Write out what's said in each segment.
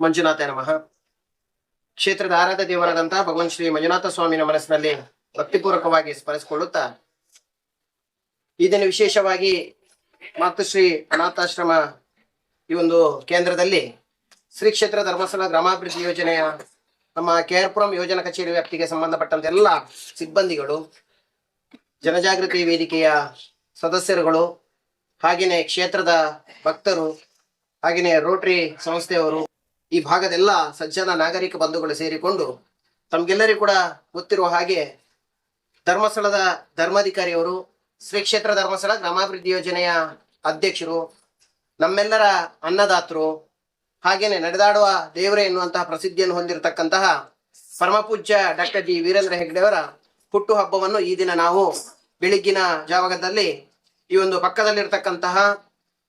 ಮಂಜುನಾಥ ನಮಃ. ಕ್ಷೇತ್ರದ ಆರಾಧ ದೇವರಾದಂತಹ ಭಗವಾನ್ ಶ್ರೀ ಮಂಜುನಾಥ ಸ್ವಾಮಿನ ಮನಸ್ಸಿನಲ್ಲಿ ಭಕ್ತಿಪೂರ್ವಕವಾಗಿ ಸ್ಮರಿಸಿಕೊಳ್ಳುತ್ತಾ, ಈ ದಿನ ವಿಶೇಷವಾಗಿ ಮಾತೃಶ್ರೀ ಅನಾಥಾಶ್ರಮ ಈ ಒಂದು ಕೇಂದ್ರದಲ್ಲಿ ಶ್ರೀ ಕ್ಷೇತ್ರ ಧರ್ಮಸ್ಥಳ ಗ್ರಾಮಾಭಿವೃದ್ಧಿ ಯೋಜನೆಯ ನಮ್ಮ ಕೆ ಆರ್ ಪುರಂ ಯೋಜನಾ ಕಚೇರಿ ವ್ಯಾಪ್ತಿಗೆ ಸಂಬಂಧಪಟ್ಟಂತೆ ಎಲ್ಲ ಸಿಬ್ಬಂದಿಗಳು, ಜನಜಾಗೃತಿ ವೇದಿಕೆಯ ಸದಸ್ಯರುಗಳು, ಹಾಗೆಯೇ ಕ್ಷೇತ್ರದ ಭಕ್ತರು, ಹಾಗೆಯೇ ರೋಟರಿ ಸಂಸ್ಥೆಯವರು ಈ ಭಾಗದೆಲ್ಲ ಸಜ್ಜನ ನಾಗರಿಕ ಬಂಧುಗಳು ಸೇರಿಕೊಂಡು ತಮ್ಗೆಲ್ಲರಿಗೂ ಕೂಡ ಗೊತ್ತಿರುವ ಹಾಗೆ ಧರ್ಮಸ್ಥಳದ ಧರ್ಮಾಧಿಕಾರಿಯವರು, ಶ್ರೀ ಕ್ಷೇತ್ರ ಧರ್ಮಸ್ಥಳ ಗ್ರಾಮಾಭಿವೃದ್ಧಿ ಯೋಜನೆಯ ಅಧ್ಯಕ್ಷರು, ನಮ್ಮೆಲ್ಲರ ಅನ್ನದಾತರು, ಹಾಗೇನೆ ನಡೆದಾಡುವ ದೇವರೇ ಎನ್ನುವಂತಹ ಪ್ರಸಿದ್ಧಿಯನ್ನು ಹೊಂದಿರತಕ್ಕಂತಹ ಪರಮಪೂಜ್ಯ ಡಾಕ್ಟರ್ ಜಿ. ವೀರೇಂದ್ರ ಹೆಗ್ಡೆಯವರ ಹುಟ್ಟು ಹಬ್ಬವನ್ನು ಈ ದಿನ ನಾವು ಬೆಳಿಗ್ಗಿನ ಜಾವಗದಲ್ಲಿ ಈ ಒಂದು ಪಕ್ಕದಲ್ಲಿರ್ತಕ್ಕಂತಹ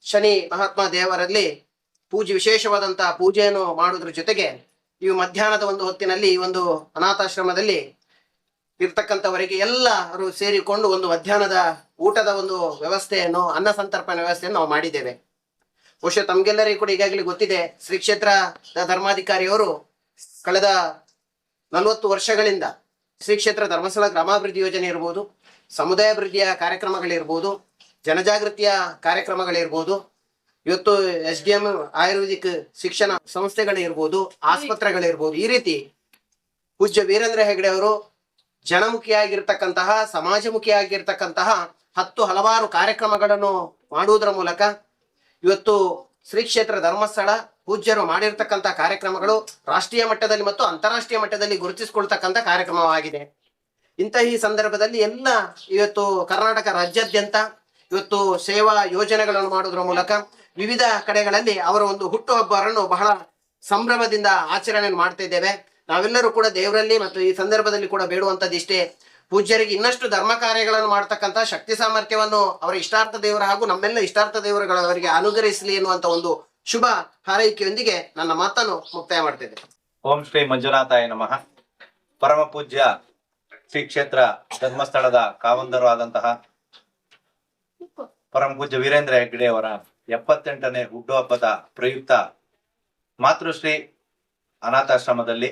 ಶನಿ ಮಹಾತ್ಮ ದೇವರಲ್ಲಿ ಪೂಜೆ ವಿಶೇಷವಾದಂತಹ ಪೂಜೆಯನ್ನು ಮಾಡುವುದರ ಜೊತೆಗೆ ಈ ಮಧ್ಯಾಹ್ನದ ಒಂದು ಹೊತ್ತಿನಲ್ಲಿ ಈ ಒಂದು ಅನಾಥಾಶ್ರಮದಲ್ಲಿ ಇರ್ತಕ್ಕಂಥವರಿಗೆ ಎಲ್ಲರೂ ಸೇರಿಕೊಂಡು ಒಂದು ಮಧ್ಯಾಹ್ನದ ಊಟದ ಒಂದು ವ್ಯವಸ್ಥೆಯನ್ನು, ಅನ್ನ ಸಂತರ್ಪಣೆ ವ್ಯವಸ್ಥೆಯನ್ನು ನಾವು ಮಾಡಿದ್ದೇವೆ. ಬಹುಶಃ ತಮಗೆಲ್ಲರಿಗೂ ಕೂಡ ಈಗಾಗಲೇ ಗೊತ್ತಿದೆ, ಶ್ರೀ ಕ್ಷೇತ್ರ ಧರ್ಮಾಧಿಕಾರಿಯವರು ಕಳೆದ ನಲವತ್ತು ವರ್ಷಗಳಿಂದ ಶ್ರೀ ಕ್ಷೇತ್ರ ಧರ್ಮಸ್ಥಳ ಗ್ರಾಮಾಭಿವೃದ್ಧಿ ಯೋಜನೆ ಇರ್ಬೋದು ಸಮುದಾಯ ಅಭಿವೃದ್ಧಿಯ ಕಾರ್ಯಕ್ರಮಗಳಿರ್ಬೋದು, ಜನಜಾಗೃತಿಯ ಕಾರ್ಯಕ್ರಮಗಳಿರ್ಬೋದು ಇವತ್ತು ಎಸ್ ಡಿ ಎಂ ಆಯುರ್ವೇದಿಕ್ ಶಿಕ್ಷಣ ಸಂಸ್ಥೆಗಳಿರ್ಬೋದು, ಆಸ್ಪತ್ರೆಗಳಿರ್ಬೋದು, ಈ ರೀತಿ ಪೂಜ್ಯ ವೀರೇಂದ್ರ ಹೆಗಡೆ ಅವರು ಜನಮುಖಿಯಾಗಿರ್ತಕ್ಕಂತಹ, ಸಮಾಜಮುಖಿಯಾಗಿರ್ತಕ್ಕಂತಹ ಹತ್ತು ಹಲವಾರು ಕಾರ್ಯಕ್ರಮಗಳನ್ನು ಮಾಡುವುದರ ಮೂಲಕ ಇವತ್ತು ಶ್ರೀ ಕ್ಷೇತ್ರ ಧರ್ಮಸ್ಥಳ ಪೂಜ್ಯರು ಮಾಡಿರ್ತಕ್ಕಂತಹ ಕಾರ್ಯಕ್ರಮಗಳು ರಾಷ್ಟ್ರೀಯ ಮಟ್ಟದಲ್ಲಿ ಮತ್ತು ಅಂತಾರಾಷ್ಟ್ರೀಯ ಮಟ್ಟದಲ್ಲಿ ಗುರುತಿಸಿಕೊಳ್ತಕ್ಕಂಥ ಕಾರ್ಯಕ್ರಮವಾಗಿದೆ. ಇಂತಹ ಈ ಸಂದರ್ಭದಲ್ಲಿ ಎಲ್ಲ ಇವತ್ತು ಕರ್ನಾಟಕ ರಾಜ್ಯಾದ್ಯಂತ ಇವತ್ತು ಸೇವಾ ಯೋಜನೆಗಳನ್ನು ಮಾಡೋದ್ರ ಮೂಲಕ ವಿವಿಧ ಕಡೆಗಳಲ್ಲಿ ಅವರ ಒಂದು ಹುಟ್ಟುಹಬ್ಬವನ್ನು ಬಹಳ ಸಂಭ್ರಮದಿಂದ ಆಚರಣೆ ಮಾಡ್ತಾ ಇದ್ದೇವೆ. ನಾವೆಲ್ಲರೂ ಕೂಡ ದೇವರಲ್ಲಿ ಮತ್ತು ಈ ಸಂದರ್ಭದಲ್ಲಿ ಕೂಡ ಬೇಡುವಂತದ್ದು ಇಷ್ಟೇ. ಪೂಜ್ಯರಿಗೆ ಇನ್ನಷ್ಟು ಧರ್ಮ ಕಾರ್ಯಗಳನ್ನು ಮಾಡತಕ್ಕಂತ ಶಕ್ತಿ ಸಾಮರ್ಥ್ಯವನ್ನು ಅವರ ಇಷ್ಟಾರ್ಥ ದೇವರ ಹಾಗೂ ನಮ್ಮೆಲ್ಲ ಇಷ್ಟಾರ್ಥ ದೇವರುಗಳವರಿಗೆ ಅನುಗ್ರಹಿಸಲಿ ಎನ್ನುವಂತ ಒಂದು ಶುಭ ಹಾರೈಕೆಯೊಂದಿಗೆ ನನ್ನ ಮಾತನ್ನು ಮುಕ್ತಾಯ ಮಾಡ್ತಿದ್ದೆ ಓಂ ಶ್ರೀ ಮಂಜುನಾಥಾಯ ನಮಃ. ಪರಮ ಪೂಜ್ಯ ಶ್ರೀ ಕ್ಷೇತ್ರ ಧರ್ಮಸ್ಥಳದ ಕಾವಂದರು ಆದಂತಹ ಪರಮ ಪೂಜ್ಯ ವೀರೇಂದ್ರ ಹೆಗ್ಗಡೆ ಅವರ ಎಪ್ಪತ್ತೆಂಟನೇ ಹುಟ್ಟುಹಬ್ಬದ ಪ್ರಯುಕ್ತ ಮಾತೃಶ್ರೀ ಅನಾಥಾಶ್ರಮದಲ್ಲಿ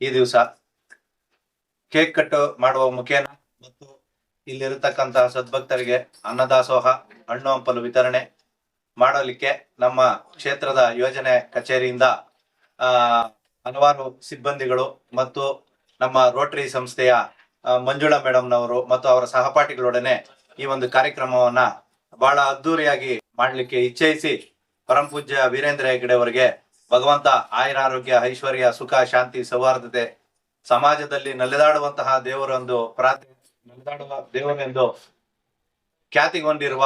ಈ ದಿವಸ ಕೇಕ್ ಕಟ್ ಮಾಡುವ ಮುಖೇನ ಮತ್ತು ಇಲ್ಲಿರತಕ್ಕಂತಹ ಸದ್ಭಕ್ತರಿಗೆ ಅನ್ನದಾಸೋಹ, ಹಣ್ಣು ಹಂಪಲು ವಿತರಣೆ ಮಾಡಲಿಕ್ಕೆ ನಮ್ಮ ಕ್ಷೇತ್ರದ ಯೋಜನೆ ಕಚೇರಿಯಿಂದ, ಆ, ಹಲವಾರು ಸಿಬ್ಬಂದಿಗಳು ಮತ್ತು ನಮ್ಮ ರೋಟರಿ ಸಂಸ್ಥೆಯ ಮಂಜುಳಾ ಮೇಡಮ್ನವರು ಮತ್ತು ಅವರ ಸಹಪಾಠಿಗಳೊಡನೆ ಈ ಒಂದು ಕಾರ್ಯಕ್ರಮವನ್ನ ಬಹಳ ಅದ್ದೂರಿಯಾಗಿ ಮಾಡಲಿಕ್ಕೆ ಇಚ್ಛಿಸಿ ಪರಂ ಪೂಜ್ಯ ವೀರೇಂದ್ರ ಹೆಗ್ಡೆ ಅವರಿಗೆ ಭಗವಂತ ಆಯುರಾರೋಗ್ಯ, ಐಶ್ವರ್ಯ, ಸುಖ, ಶಾಂತಿ, ಸೌಹಾರ್ದತೆ ಸಮಾಜದಲ್ಲಿ ನಲೆದಾಡುವಂತಹ ದೇವರೊಂದು ಪ್ರಾರ್ಥನೆ, ನಲೆದಾಡುವ ದೇವರೆಂದು ಖ್ಯಾತಿಗೊಂಡಿರುವ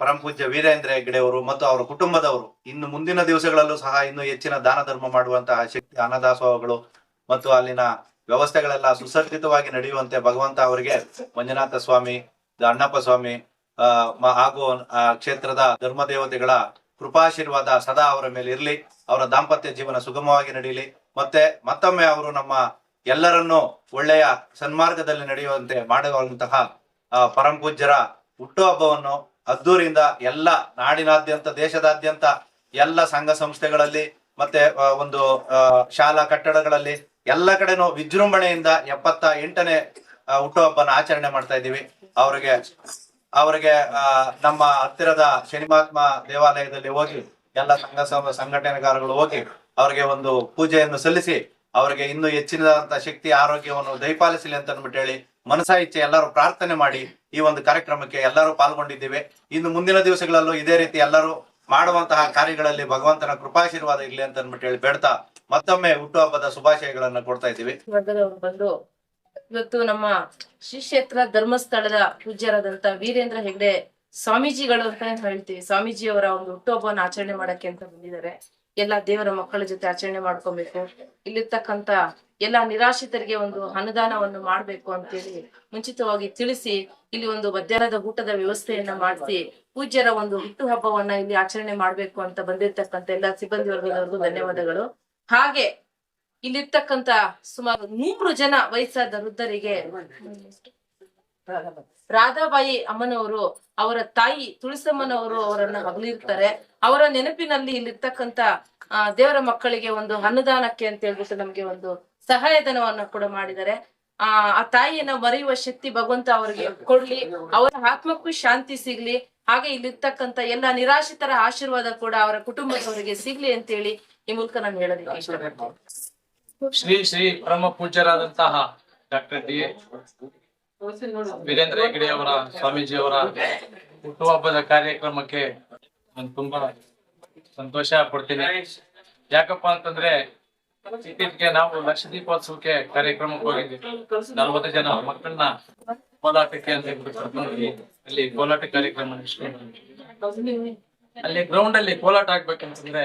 ಪರಂ ಪೂಜ್ಯ ವೀರೇಂದ್ರ ಹೆಗ್ಡೆ ಅವರು ಮತ್ತು ಅವರ ಕುಟುಂಬದವರು ಇನ್ನು ಮುಂದಿನ ದಿವಸಗಳಲ್ಲೂ ಸಹ ಇನ್ನು ಹೆಚ್ಚಿನ ದಾನ ಧರ್ಮ ಮಾಡುವಂತಹ ಶಕ್ತಿ ಅನ್ನದಾಸೋಹಗಳು ಮತ್ತು ಅಲ್ಲಿನ ವ್ಯವಸ್ಥೆಗಳೆಲ್ಲ ಸುಸಜ್ಜಿತವಾಗಿ ನಡೆಯುವಂತೆ ಭಗವಂತ ಅವರಿಗೆ ಮಂಜುನಾಥ ಸ್ವಾಮಿ ಅಣ್ಣಪ್ಪ ಸ್ವಾಮಿ ಹಾಗೂ ಆ ಕ್ಷೇತ್ರದ ಧರ್ಮ ದೇವತೆಗಳ ಕೃಪಾಶೀರ್ವಾದ ಸದಾ ಅವರ ಮೇಲೆ ಇರಲಿ, ಅವರ ದಾಂಪತ್ಯ ಜೀವನ ಸುಗಮವಾಗಿ ನಡೆಯಲಿ ಮತ್ತೆ ಮತ್ತೊಮ್ಮೆ ಅವರು ನಮ್ಮ ಎಲ್ಲರನ್ನೂ ಒಳ್ಳೆಯ ಸನ್ಮಾರ್ಗದಲ್ಲಿ ನಡೆಯುವಂತೆ ಮಾಡುವಂತಹ ಪರಂ ಪೂಜ್ಯರ ಹುಟ್ಟುಹಬ್ಬವನ್ನು ಅದ್ದೂರಿಯಿಂದ ಎಲ್ಲ ನಾಡಿನಾದ್ಯಂತ, ದೇಶದಾದ್ಯಂತ ಎಲ್ಲ ಸಂಘ ಸಂಸ್ಥೆಗಳಲ್ಲಿ, ಮತ್ತೆ ಒಂದು ಶಾಲಾ ಕಟ್ಟಡಗಳಲ್ಲಿ ಎಲ್ಲ ಕಡೆನೂ ವಿಜೃಂಭಣೆಯಿಂದ ಎಪ್ಪತ್ತ ಎಂಟನೇ ಹುಟ್ಟುಹಬ್ಬನ ಆಚರಣೆ ಮಾಡ್ತಾ ಇದ್ದೀವಿ. ಅವರಿಗೆ ಅವರಿಗೆ ನಮ್ಮ ಹತ್ತಿರದ ಶನಿಮಾತ್ಮ ದೇವಾಲಯದಲ್ಲಿ ಹೋಗಿ, ಎಲ್ಲ ಸಂಘ ಸಂಘಟನೆಗಾರಗಳು ಹೋಗಿ ಅವರಿಗೆ ಒಂದು ಪೂಜೆಯನ್ನು ಸಲ್ಲಿಸಿ, ಅವರಿಗೆ ಇನ್ನೂ ಹೆಚ್ಚಿನದಂತ ಶಕ್ತಿ, ಆರೋಗ್ಯವನ್ನು ದಯಪಾಲಿಸಲಿ ಅಂತ ಅಂದ್ಬಿಟ್ಟು ಹೇಳಿ ಮನಸಾ ಇಚ್ಛೆ ಎಲ್ಲರೂ ಪ್ರಾರ್ಥನೆ ಮಾಡಿ ಈ ಒಂದು ಕಾರ್ಯಕ್ರಮಕ್ಕೆ ಎಲ್ಲರೂ ಪಾಲ್ಗೊಂಡಿದ್ದೇವೆ. ಇನ್ನು ಮುಂದಿನ ದಿವಸಗಳಲ್ಲೂ ಇದೇ ರೀತಿ ಎಲ್ಲರೂ ಮಾಡುವಂತಹ ಕಾರ್ಯಗಳಲ್ಲಿ ಭಗವಂತನ ಕೃಪಾಶೀರ್ವಾದ ಇರಲಿ ಅಂತ ಅಂದ್ಬಿಟ್ಟು ಹೇಳಿ ಬೇಡ್ತಾ ಮತ್ತೊಮ್ಮೆ ಹುಟ್ಟುಹಬ್ಬದ ಶುಭಾಶಯಗಳನ್ನ ಕೊಡ್ತಾ ಇದ್ದೀವಿ. ಇವತ್ತು ನಮ್ಮ ಶ್ರೀ ಕ್ಷೇತ್ರ ಧರ್ಮಸ್ಥಳದ ಪೂಜ್ಯರಾದಂತ ವೀರೇಂದ್ರ ಹೆಗ್ಡೆ ಸ್ವಾಮೀಜಿಗಳು ಅಂತ ಹೇಳ್ತೀವಿ. ಸ್ವಾಮೀಜಿಯವರ ಒಂದು ಹುಟ್ಟುಹಬ್ಬವನ್ನು ಆಚರಣೆ ಮಾಡಕ್ಕೆ ಅಂತ ಬಂದಿದ್ದಾರೆ. ಎಲ್ಲಾ ದೇವರ ಮಕ್ಕಳ ಜೊತೆ ಆಚರಣೆ ಮಾಡ್ಕೊಬೇಕು. ಇಲ್ಲಿರ್ತಕ್ಕಂತ ಎಲ್ಲಾ ನಿರಾಶ್ರಿತರಿಗೆ ಒಂದು ಅನುದಾನವನ್ನು ಮಾಡ್ಬೇಕು ಅಂತೇಳಿ ಮುಂಚಿತವಾಗಿ ತಿಳಿಸಿ ಇಲ್ಲಿ ಒಂದು ಮಧ್ಯಾಹ್ನದ ಊಟದ ವ್ಯವಸ್ಥೆಯನ್ನ ಮಾಡಿಸಿ ಪೂಜ್ಯರ ಒಂದು ಹುಟ್ಟು ಹಬ್ಬವನ್ನ ಇಲ್ಲಿ ಆಚರಣೆ ಮಾಡ್ಬೇಕು ಅಂತ ಬಂದಿರ್ತಕ್ಕಂತ ಎಲ್ಲಾ ಸಿಬ್ಬಂದಿ ವರ್ಗದವರಿಗೂ ಧನ್ಯವಾದಗಳು. ಹಾಗೆ ಇಲ್ಲಿರ್ತಕ್ಕಂತ ಸುಮಾರು ನೂರು ಜನ ವಯಸ್ಸಾದ ವೃದ್ಧರಿಗೆ ರಾಧಾಬಾಯಿ ಅಮ್ಮನವರು, ಅವರ ತಾಯಿ ತುಳಸಮ್ಮನವರು ಅವರನ್ನ ಹಗಲಿರ್ತಾರೆ ಅವರ ನೆನಪಿನಲ್ಲಿ ಇಲ್ಲಿರ್ತಕ್ಕಂತ ದೇವರ ಮಕ್ಕಳಿಗೆ ಒಂದು ಅನ್ನದಾನಕ್ಕೆ ಅಂತ ಹೇಳ್ಬಿಟ್ಟು ನಮ್ಗೆ ಒಂದು ಸಹಾಯಧನವನ್ನ ಕೂಡ ಮಾಡಿದ್ದಾರೆ. ಆ ಆ ತಾಯಿಯನ್ನ ಮರೆಯುವ ಶಕ್ತಿ ಭಗವಂತ ಅವರಿಗೆ ಕೊಡ್ಲಿ. ಅವರ ಆತ್ಮಕ್ಕೂ ಶಾಂತಿ ಸಿಗ್ಲಿ. ಹಾಗೆ ಇಲ್ಲಿರ್ತಕ್ಕಂತ ಎಲ್ಲ ನಿರಾಶ್ರಿತರ ಆಶೀರ್ವಾದ ಕೂಡ ಅವರ ಕುಟುಂಬದವರಿಗೆ ಸಿಗ್ಲಿ ಅಂತೇಳಿ ಈ ಮೂಲಕ ನಾನು ಹೇಳೋದಕ್ಕೆ ಇಷ್ಟಪಡ್ತೀನಿ. ಶ್ರೀ ಶ್ರೀ ಪರಮ ಪೂಜ್ಯರಾದಂತಹ ಡಾಕ್ಟರ್ ಡಿ ವೀರೇಂದ್ರ ಹೆಗಡೆ ಅವರ, ಸ್ವಾಮೀಜಿ ಅವರ ಹುಟ್ಟುಹಬ್ಬದ ಕಾರ್ಯಕ್ರಮಕ್ಕೆ ನಾನು ತುಂಬಾ ಸಂತೋಷ ಪಡ್ತೀನಿ. ಯಾಕಪ್ಪ ಅಂತಂದ್ರೆ ಇತ್ತೀಚೆಗೆ ನಾವು ಲಕ್ಷ ದೀಪೋತ್ಸವಕ್ಕೆ ಕಾರ್ಯಕ್ರಮಕ್ಕೆ ಹೋಗಿದ್ವಿ. ನಲವತ್ತು ಜನ ಮಕ್ಕಳನ್ನ ಕೋಲಾಟಕ್ಕೆ ಅಂತ ಅಲ್ಲಿ ಕೋಲಾಟ ಕಾರ್ಯಕ್ರಮ ಅಲ್ಲಿ ಗ್ರೌಂಡ್ ಅಲ್ಲಿ ಕೋಲಾಟ ಆಗ್ಬೇಕಂತಂದ್ರೆ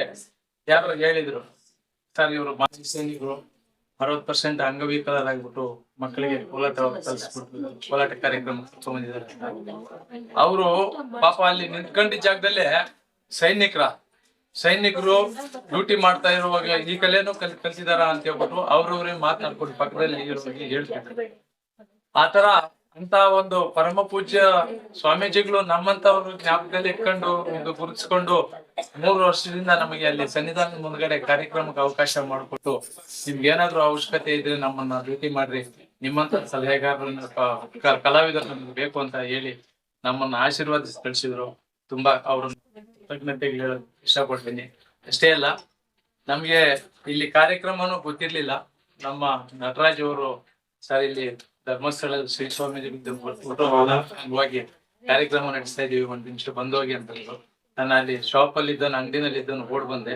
ಯಾರು ಹೇಳಿದ್ರು. ಸರ್ ಇವರು ಮಾಜಿ ಸೈನಿಕರು ಅರವತ್ ಪರ್ಸೆಂಟ್ ಅಂಗವಿಕಲರಾಗ್ಬಿಟ್ಟು ಮಕ್ಕಳಿಗೆ ಕೋಲಾಟ ಕಲಿಸ್ಬಿಟ್ಟು ಕೋಲಾಟ ಕಾರ್ಯಕ್ರಮ ತಗೊಂಡಿದ್ದಾರೆ ಅವರು ಪಾಪ ಅಲ್ಲಿ ನಿಂತ್ಕೊಂಡ ಜಾಗದಲ್ಲೇ ಸೈನಿಕರ, ಸೈನಿಕರು ಡ್ಯೂಟಿ ಮಾಡ್ತಾ ಇರುವಾಗ ಈ ಕಲೆನೂ ಕಲ್, ಕಲ್ತಿದಾರ ಅಂತ ಹೇಳ್ಬಿಟ್ಟು ಅವ್ರವ್ರೇ ಮಾತನಾಡ್ಕೊಂಡು ಪಕ್ಕದಲ್ಲಿ ಹೇಳ್ತಾರೆ ಆತರ ಅಂತ ಒಂದು ಪರಮ ಪೂಜ್ಯ ಸ್ವಾಮೀಜಿಗಳು ನಮ್ಮಂತವ್ರು ಜ್ಞಾಪಕದಲ್ಲಿ ಇಟ್ಕೊಂಡು ಒಂದು ಗುರುತಿಸ್ಕೊಂಡು ಮೂರು ವರ್ಷದಿಂದ ನಮಗೆ ಅಲ್ಲಿ ಸನ್ನಿಧಾನದ ಮುಂದ್ಗಡೆ ಕಾರ್ಯಕ್ರಮಕ್ಕೆ ಅವಕಾಶ ಮಾಡಿಕೊಟ್ಟು ನಿಮ್ಗೆ ಏನಾದ್ರು ಅವಶ್ಯಕತೆ ಇದ್ರೆ ನಮ್ಮನ್ನ ಭೇಟಿ ಮಾಡ್ರಿ. ನಿಮ್ಮಂತ ಸಲಹೆಗಾರರನ್ನ ಕಲಾವಿದರು ನಮ್ಗೆ ಬೇಕು ಅಂತ ಹೇಳಿ ನಮ್ಮನ್ನ ಆಶೀರ್ವಾದಿಸಿ ಕಳಿಸಿದ್ರು. ತುಂಬಾ ಅವ್ರನ್ನ ಕೃತಜ್ಞತೆಗಳು ಹೇಳಕ್ ಇಷ್ಟಪಡ್ತೀನಿ. ಅಷ್ಟೇ ಅಲ್ಲ, ನಮ್ಗೆ ಇಲ್ಲಿ ಕಾರ್ಯಕ್ರಮನೂ ಗೊತ್ತಿರ್ಲಿಲ್ಲ. ನಮ್ಮ ನಟರಾಜ್ ಅವರು ಸರ್ ಇಲ್ಲಿ ಧರ್ಮಸ್ಥಳದ ಶ್ರೀ ಸ್ವಾಮೀಜಿ ಅಂಗವಾಗಿ ಕಾರ್ಯಕ್ರಮ ನಡೆಸ್ತಾ ಇದೀವಿ ಒಂದ್ ನಿಮಿಷ, ಬಂದೋಗಿ ಅಂತಂದ್ರು ನಾನು ಅಲ್ಲಿ ಶಾಪ್ ಅಲ್ಲಿ ಇದ್ದ ಅಂಗಡಿನಲ್ಲಿ ಇದ್ದ ಓಡ್ ಬಂದೆ.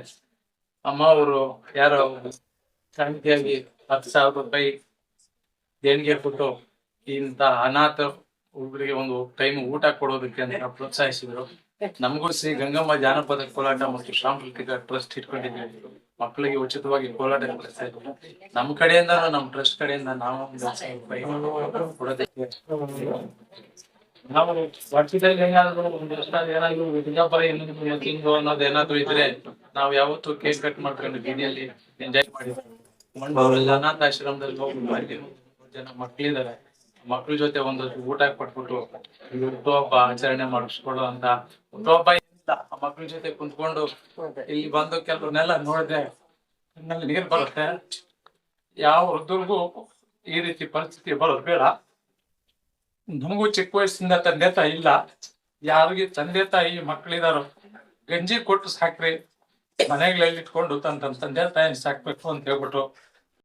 ಅಮ್ಮ ಅವರು ಯಾರೋ ಶಾಂತಿಯಾಗಿ ಹತ್ತು ಸಾವಿರ ರೂಪಾಯಿ ದೇಣಿಗೆ ಕೊಟ್ಟು ಇಂತ ಅನಾಥ ಹುಡುಗರಿಗೆ ಒಂದು ಟೈಮ್ ಊಟ ಕೊಡೋದಕ್ಕೆ ಅಂತ ಪ್ರೋತ್ಸಾಹಿಸಿದ್ರು. ನಮಗೂ ಶ್ರೀ ಗಂಗಮ್ಮ ಜಾನಪದ ಕೋಲಾಟ ಮತ್ತು ಸಾಂಸ್ಕೃತಿಕ ಟ್ರಸ್ಟ್ ಇಟ್ಕೊಂಡಿದ್ದೀವಿ. ಮಕ್ಕಳಿಗೆ ಉಚಿತವಾಗಿ ಕೋಲಾಟ ಕಲಿಸ್ತಾ ಇದ್ದೀವಿ. ನಮ್ಮ ಕಡೆಯಿಂದ ನಮ್ಮ ಟ್ರಸ್ಟ್ ಕಡೆಯಿಂದ ನಾವು ನಾವು ವರ್ಷದಲ್ಲಿ ಏನಾದ್ರು ಒಂದು ಏನಾದ್ರು ಏನಾದ್ರು ಅನ್ನೋದು ಏನಾದ್ರು ಇದ್ರೆ ನಾವು ಯಾವತ್ತೂ ಕೇಕ್ ಕಟ್ ಮಾಡ್ಕೊಂಡು ಬೀದಿಯಲ್ಲಿ ಎಂಜಾಯ್ ಮಾಡಿದ್ವಿ ಅನಾಥಾಶ್ರಮದಲ್ಲಿ ಆಶ್ರಮದಲ್ಲಿ ಹೋಗಿ ಜನ ಮಕ್ಳಿದಾರೆ ಮಕ್ಳ ಜೊತೆ ಒಂದು ಊಟ ಕೊಟ್ಬಿಟ್ಟು ಹುಟ್ಟುಹಬ್ಬ ಆಚರಣೆ ಮಾಡಿಸ್ಕೊಳ್ಳೋ ಅಂತ ಹುಟ್ಟುಹಬ್ಬ ಮಕ್ಳ ಜೊತೆ ಕುಂತ್ಕೊಂಡು ಇಲ್ಲಿ ಬಂದು ಕೆಲವ್ರನ್ನೆಲ್ಲ ನೋಡಿದ್ರೆ ಕಣ್ಣಲ್ಲಿ ನೀರ್ ಬರುತ್ತೆ. ಯಾವ ವೃದ್ಧರಿಗೂ ಈ ರೀತಿ ಪರಿಸ್ಥಿತಿ ಬರೋದು ಬೇಡ. ನಮಗೂ ಚಿಕ್ಕ ವಯಸ್ಸಿಂದ ತಂದೆ ತಾಯಿ ಇಲ್ಲ. ಯಾರಿಗೆ ತಂದೆ ತಾಯಿ ಮಕ್ಕಳಿದಾರೋ ಗಂಜಿ ಕೊಟ್ಟು ಸಾಕ್ರಿ. ಮನೆಗಳಲ್ಲಿ ಇಟ್ಕೊಂಡು ತನ್ನ ತಂದೆ ತಾಯಿ ಸಾಕ್ಬೇಕು ಅಂತ ಹೇಳ್ಬಿಟ್ಟು